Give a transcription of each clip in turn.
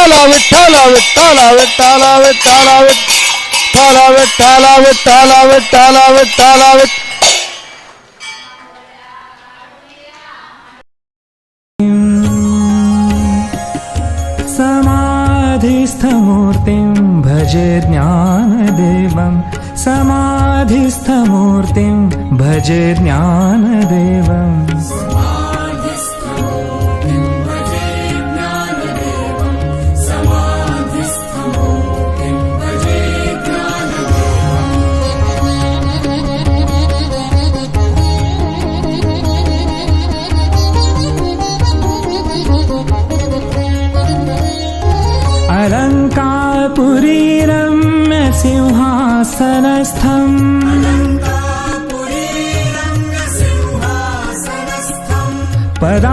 विठ्ठल विठ्ठल विठ्ठल विठ्ठल विठ्ठल विठ्ठल विठ्ठल विठ्ठल विठ्ठल विठ्ठल विठ्ठल समाधिस्थमूर्तिं भजे ज्ञानदेवं। समाधिस्थमूर्तिं भजे ज्ञानदेवम्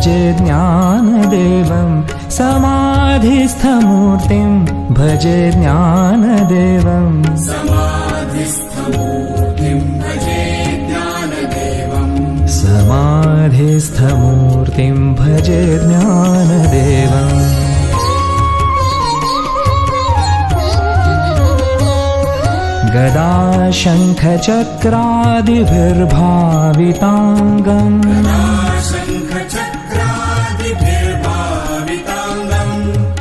भजे ज्ञानदेवं समाधिस्थमूर्तिं भजे ज्ञानदेवम् समाधिस्थमूर्तिं भजे ज्ञानदेवम् गदा शङ्खचक्रादिभिर्भाविताङ्गम्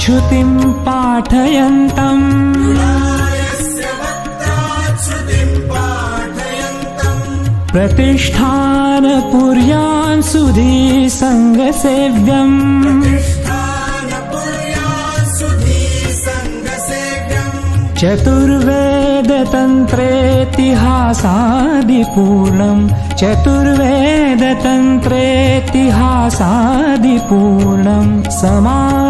वक्त्राच्युतिं पाठयन्तम्। प्रतिष्ठानपुर्यान् सुधी सङ्गसेव्यम् चतुर्वेदतन्त्रेतिहासादिपूर्णम्। चतुर्वेदतन्त्रेतिहासादिपूर्णम्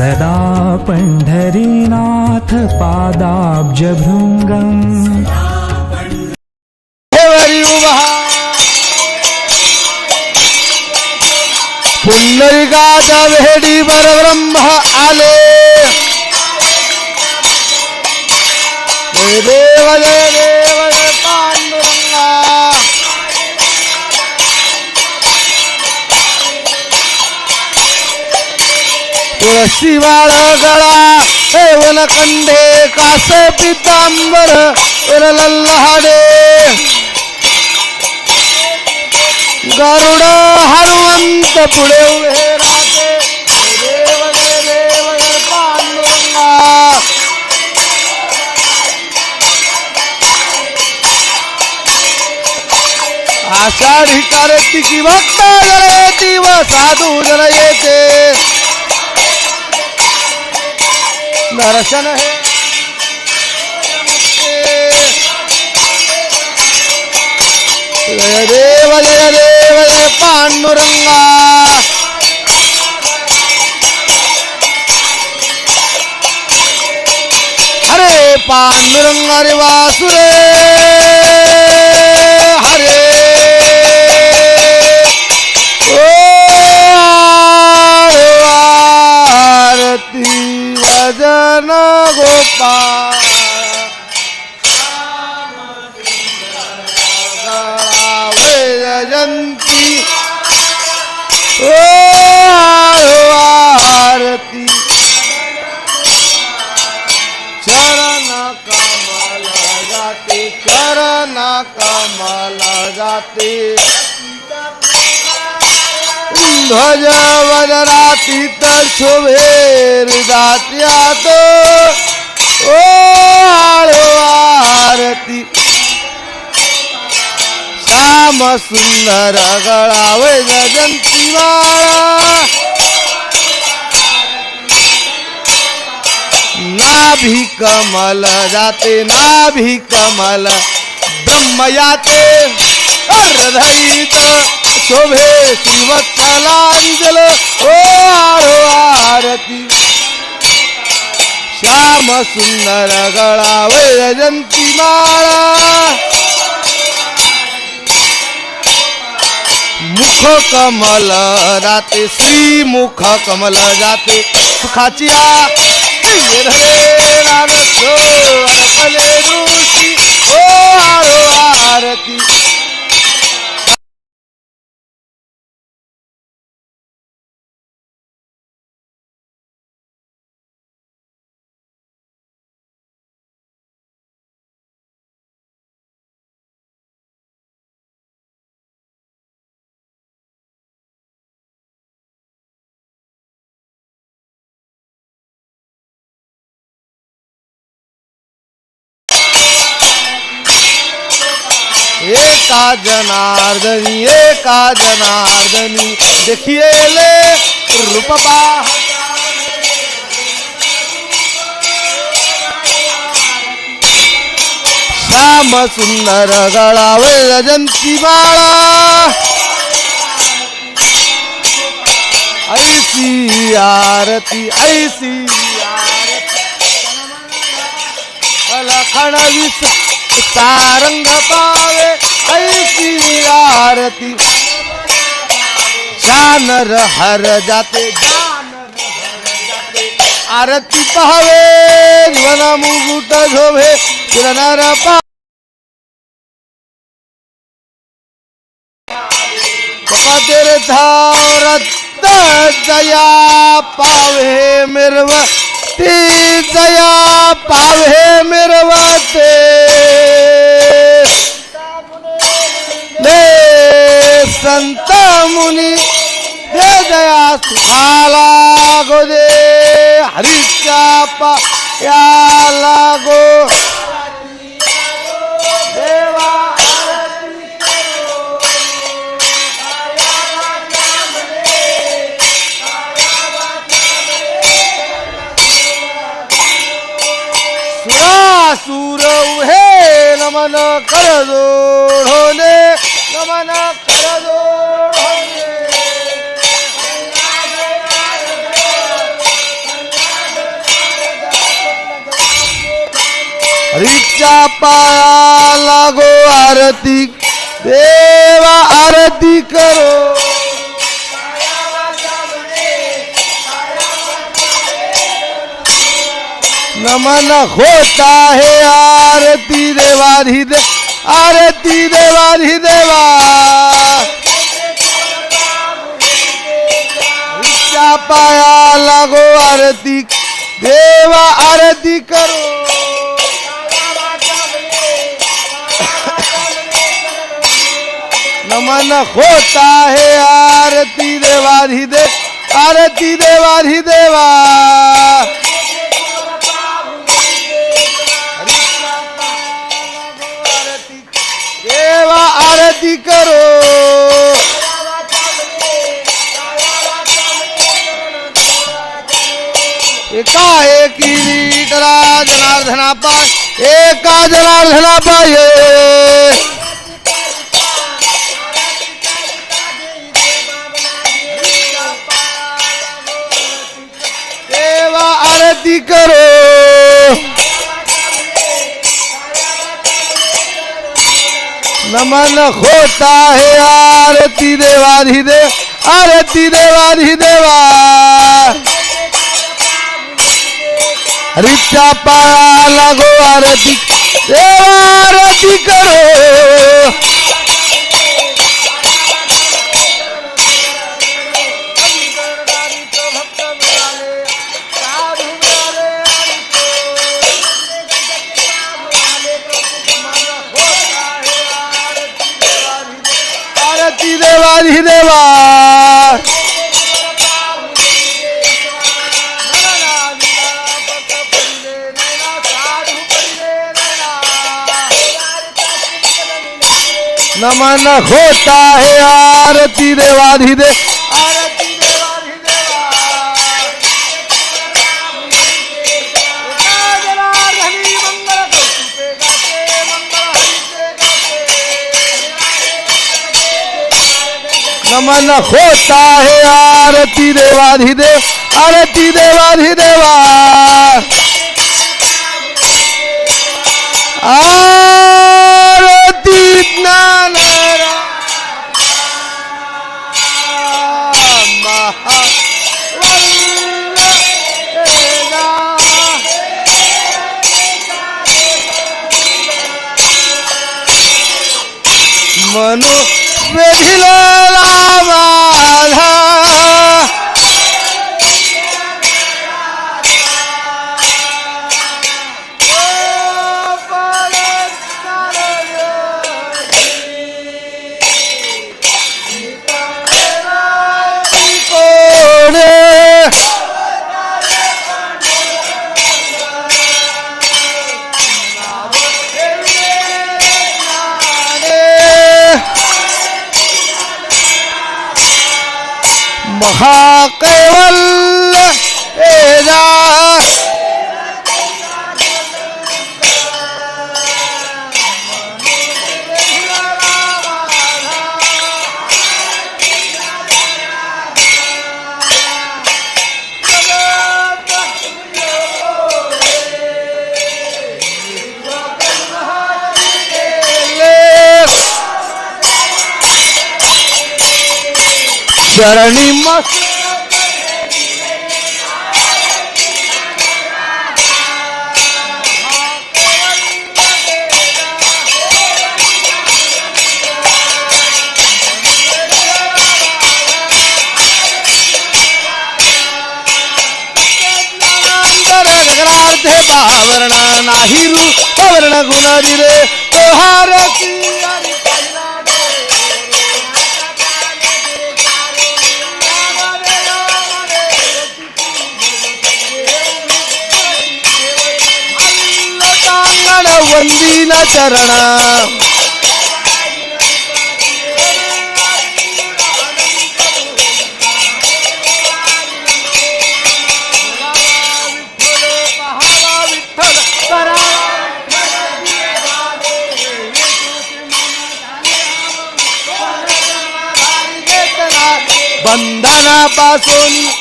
सदा पण्ढरीनाथपादाब्जभृङ्गम् तुळशी वाळ गळा हे कंठे कासे पितांबर लल्लहाडे गरुड हनुमंत पुढे उभे राहते. देव देव पांडुरंगा. आषाढी कार्तिकी भक्त जर व साधू जर येते. दर्शन हे। जय देव जय देव जय पांडुरंगा। हरे पांडुरंगा रे वासुरे। जयंती ओ आरती चरण जाते चरण कमल जाते। ध्वज वजराती तर शोभेर तो ओ आरती. श्याम सुंदर गळावे जयंती माळा नाभी कमल जाते नाभी कमल ब्रह्म याते हृदयित शोभे श्रीवत्सलांजल ओ आरो आरती. श्याम सुंदर गळावे अजंती माळा. मुख कमल राते श्री मुख कमल जाते. सुखाची आ रे एका जनार्दनी एका जनार्दनी देखिए ले रूप श्याम सुंदर गळावे अजंती बाळा। ऐसी आरती ऐसी आरती। लखण विस सारंग पावे ऐसी आरती। जानर हर जाते आरती पाहावे जीवन मुकुट झोभे किरणार पा कपातेर धावरत जया पावे मिरवती जया पावे। संत मुनी दे दया सुखाला गो दे हरीच्या पायाला गो. देवा सुरासुर उहे नमन कर जोडोने नमन कर पाया लागो आरती देवा आरती करो। नमन होता है आरती देवाधी आरती देवा च्या पाया, लागो आरती। देवा, आरती करो। नमन होता है आरती देवा देवाधी दे आरती देवा देवा आहे किरीटला जनार्दना पाय एका जनार्दना पाय देवा आरती करो. नमन होता है आरती देवाधि देव आरती देवाधि देवा रिचा पाया लागो आरती. देवा आरती करो. नमन होता है आरती देवाधि दे नमन होता है आरती देवाधि दे आरती देवाधि देवा आ शरणी मस्त गगनार्थे नाही रू पवर्ण गुण रे तोहार की आणि तांगण वंदीन चरण. बंधनापासून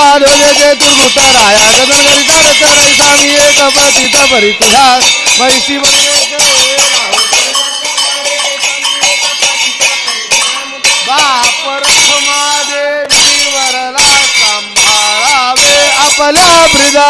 पाय पाडवले जे दुर्भूत राया गगन गरिता रचनाई स्वामी एक पतित भरित तुझा मैसी बापर देवी वरला सांभाळावे आपला ब्रिदा